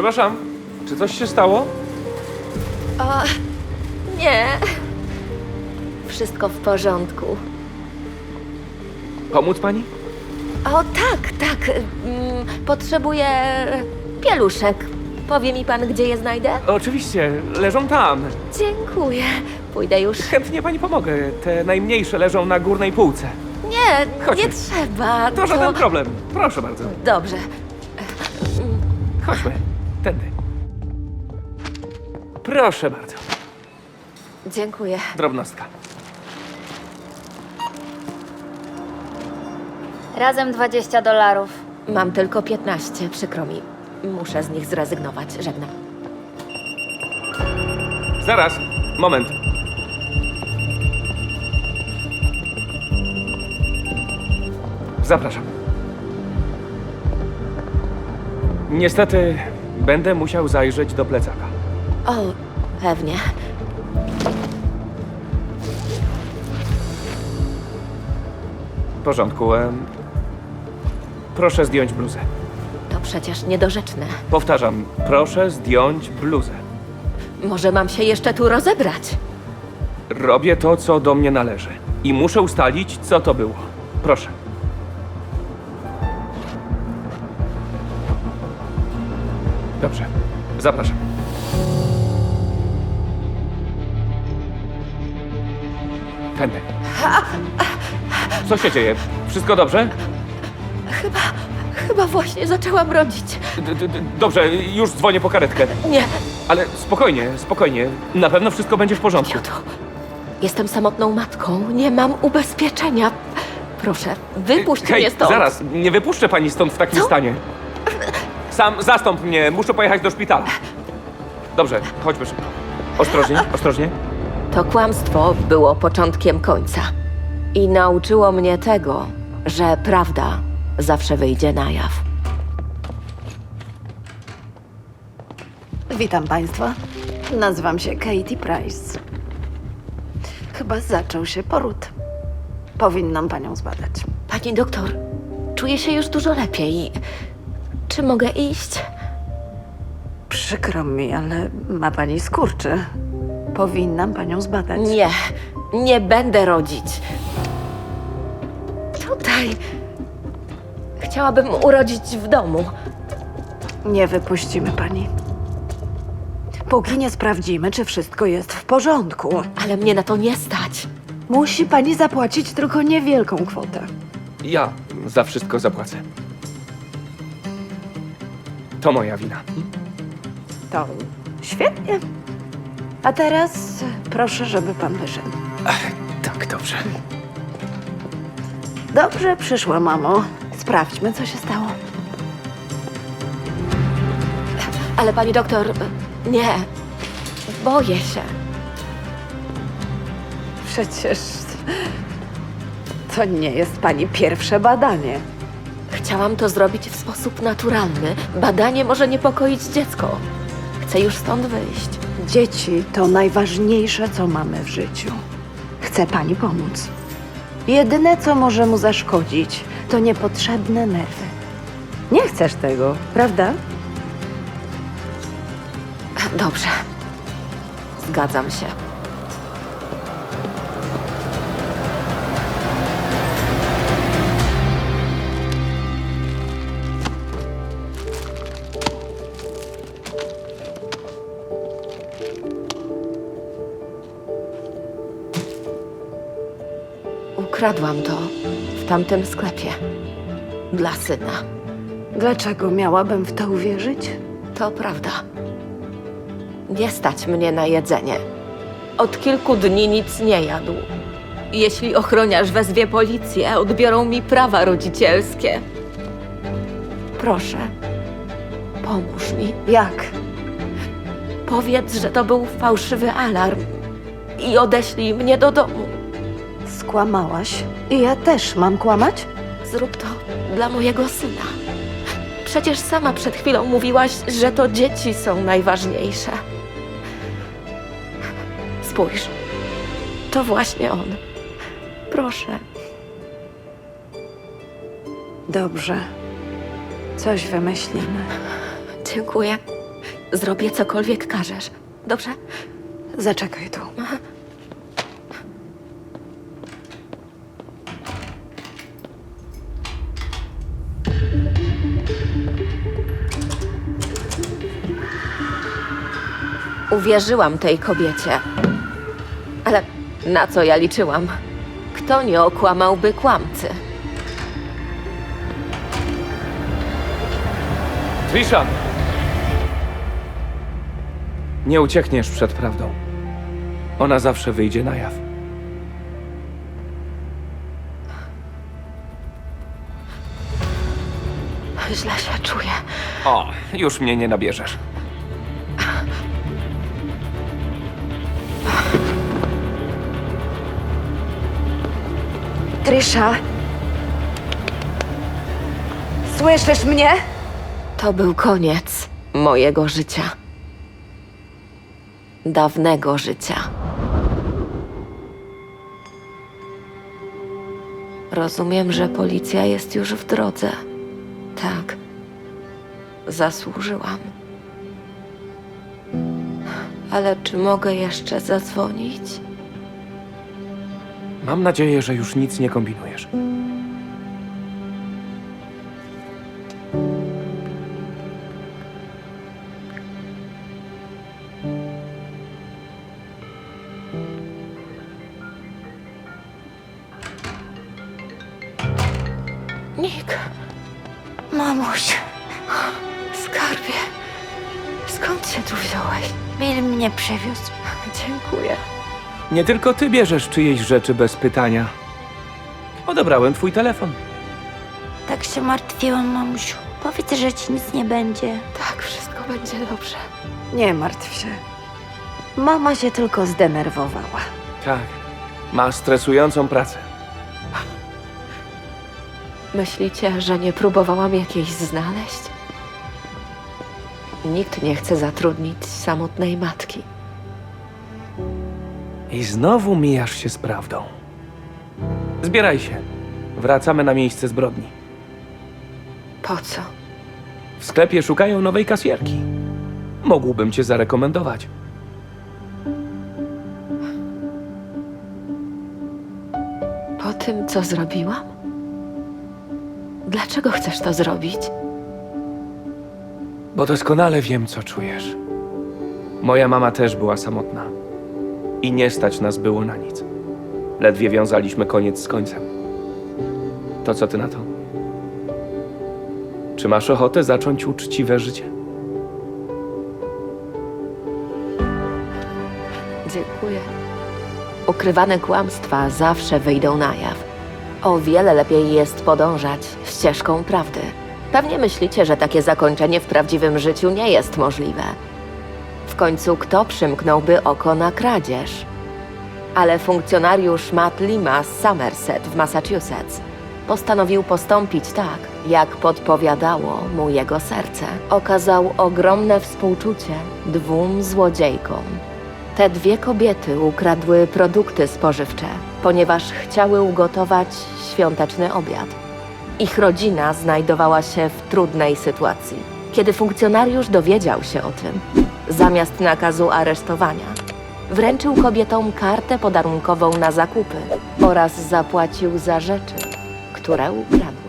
Przepraszam, czy coś się stało? O, nie. Wszystko w porządku. Pomóc pani? O, tak, tak. Mm, Potrzebuję pieluszek. Powie mi pan, gdzie je znajdę? Oczywiście, leżą tam. Dziękuję. Pójdę już. Chętnie pani pomogę. Te najmniejsze leżą na górnej półce. Nie, Chodźmy. nie trzeba. To żaden problem. Proszę bardzo. Dobrze. Chodźmy. Tędy. Proszę bardzo. Dziękuję. Drobnostka. Razem 20 dolarów. Mam tylko 15, przykro mi. Muszę z nich zrezygnować. Żegnam. Zaraz. Moment. Zapraszam. Niestety będę musiał zajrzeć do plecaka. O, pewnie. W porządku. em, Proszę zdjąć bluzę. To przecież niedorzeczne. Powtarzam, proszę zdjąć bluzę. Może mam się jeszcze tu rozebrać? Robię to, co do mnie należy. I muszę ustalić, co to było. Proszę. Dobrze. Zapraszam. Tędy. Co się dzieje? Wszystko dobrze? Chyba, chyba właśnie zaczęłam rodzić. D -d -d Dobrze, już dzwonię po karetkę. Nie, Ale spokojnie, spokojnie. Na pewno wszystko będzie w porządku. Idioto. Jestem samotną matką. Nie mam ubezpieczenia. Proszę, wypuść Hej, mnie stąd. zaraz, nie wypuszczę pani stąd w takim Co? stanie. Sam zastąp mnie, muszę pojechać do szpitala. Dobrze, chodźmy szybko. Ostrożnie, ostrożnie. To kłamstwo było początkiem końca. I nauczyło mnie tego, że prawda zawsze wyjdzie na jaw. Witam Państwa. Nazywam się Katie Price. Chyba zaczął się poród. Powinnam Panią zbadać. Pani doktor, czuję się już dużo lepiej. Czy mogę iść? Przykro mi, ale ma Pani skurczy. Powinnam Panią zbadać. Nie, nie będę rodzić. Tutaj. Chciałabym urodzić w domu. Nie wypuścimy Pani. Póki nie sprawdzimy, czy wszystko jest w porządku. Ale mnie na to nie stać. Musi Pani zapłacić tylko niewielką kwotę. Ja za wszystko zapłacę. To moja wina. To świetnie. A teraz proszę, żeby Pan wyszedł. Tak, dobrze. Dobrze przyszła, mamo. Sprawdźmy, co się stało. Ale pani doktor, nie. Boję się. Przecież to nie jest pani pierwsze badanie. Chciałam to zrobić w sposób naturalny. Badanie może niepokoić dziecko. Chcę już stąd wyjść. Dzieci to najważniejsze, co mamy w życiu. Chcę pani pomóc. Jedyne, co może mu zaszkodzić, to niepotrzebne nerwy. Nie chcesz tego, prawda? Dobrze. Zgadzam się. Ukradłam to w tamtym sklepie. Dla syna. Dlaczego miałabym w to uwierzyć? To prawda. Nie stać mnie na jedzenie. Od kilku dni nic nie jadł. Jeśli ochroniarz wezwie policję, odbiorą mi prawa rodzicielskie. Proszę, pomóż mi. Jak? Powiedz, że to był fałszywy alarm i odeślij mnie do domu. Skłamałaś? I ja też mam kłamać? Zrób to dla mojego syna. Przecież sama przed chwilą mówiłaś, że to dzieci są najważniejsze. Spójrz, to właśnie on. Proszę. Dobrze. Coś wymyślimy. Dziękuję. Zrobię cokolwiek każesz. Dobrze? Zaczekaj tu. Uwierzyłam tej kobiecie. Ale na co ja liczyłam? Kto nie okłamałby kłamcy? Trisha! Nie uciekniesz przed prawdą. Ona zawsze wyjdzie na jaw. Źle się czuję. O, już mnie nie nabierzesz. Trysza! Słyszysz mnie? To był koniec mojego życia. Dawnego życia. Rozumiem, że policja jest już w drodze. Tak. Zasłużyłam. Ale czy mogę jeszcze zadzwonić? Mam nadzieję, że już nic nie kombinujesz. Nik, Mamuś, skarbie. Skąd się tu wziąłeś? Bill mnie przywiózł. Dziękuję. Nie tylko ty bierzesz czyjeś rzeczy bez pytania. Odebrałem twój telefon. Tak się martwiłam, mamusiu. Powiedz, że ci nic nie będzie. Tak, wszystko będzie dobrze. Nie martw się. Mama się tylko zdenerwowała. Tak. Masz stresującą pracę. Myślicie, że nie próbowałam jakiejś znaleźć? Nikt nie chce zatrudnić samotnej matki. I znowu mijasz się z prawdą. Zbieraj się. Wracamy na miejsce zbrodni. Po co? W sklepie szukają nowej kasjerki. Mógłbym cię zarekomendować. Po tym, co zrobiłam? Dlaczego chcesz to zrobić? Bo doskonale wiem, co czujesz. Moja mama też była samotna. I nie stać nas było na nic. Ledwie wiązaliśmy koniec z końcem. To co ty na to? Czy masz ochotę zacząć uczciwe życie? Dziękuję. Ukrywane kłamstwa zawsze wyjdą na jaw. O wiele lepiej jest podążać ścieżką prawdy. Pewnie myślicie, że takie zakończenie w prawdziwym życiu nie jest możliwe. W końcu kto przymknąłby oko na kradzież? Ale funkcjonariusz Matt Lima z Somerset w Massachusetts postanowił postąpić tak, jak podpowiadało mu jego serce. Okazał ogromne współczucie dwóm złodziejkom. Te dwie kobiety ukradły produkty spożywcze, ponieważ chciały ugotować świąteczny obiad. Ich rodzina znajdowała się w trudnej sytuacji. Kiedy funkcjonariusz dowiedział się o tym, zamiast nakazu aresztowania, wręczył kobietom kartę podarunkową na zakupy oraz zapłacił za rzeczy, które ukradły.